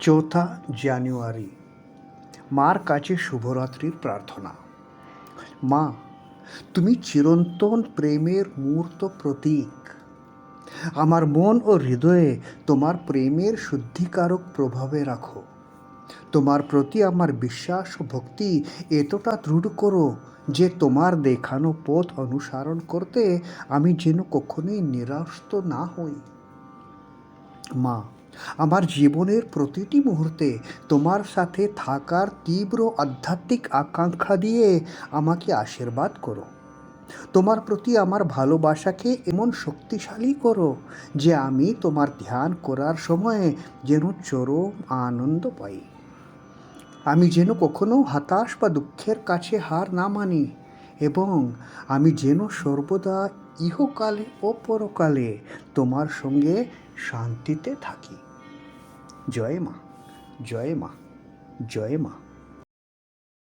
চৌঠা জানুয়ারি, মার কাছে শুভরাত্রির প্রার্থনা। মা, তুমি চিরন্তন প্রেমের মূর্ত প্রতীক। আমার মন ও হৃদয়ে তোমার প্রেমের শুদ্ধিকারক প্রভাবে রাখো। তোমার প্রতি আমার বিশ্বাস ও ভক্তি এতটা দৃঢ় করো যে তোমার দেখানো পথ অনুসরণ করতে আমি যেন কখনোই নিরাস্ত না হই। মা আমার জীবনের প্রতিটি মুহূর্তে তোমার সাথে থাকার তীব্র আধ্যাত্মিক আকাঙ্ক্ষা দিয়ে আমাকে আশীর্বাদ করো। তোমার প্রতি আমার ভালোবাসাকে এমন শক্তিশালী করো যে আমি তোমার ধ্যান করার সময়ে যেন চরম আনন্দ পাই। আমি যেন কখনো হতাশ বা দুঃখের কাছে হার না মানি। এবং আমি যেন সর্বদা ইহকালে ও পরকালে তোমার সঙ্গে শান্তিতে থাকি। জয় মা জয় মা জয় মা।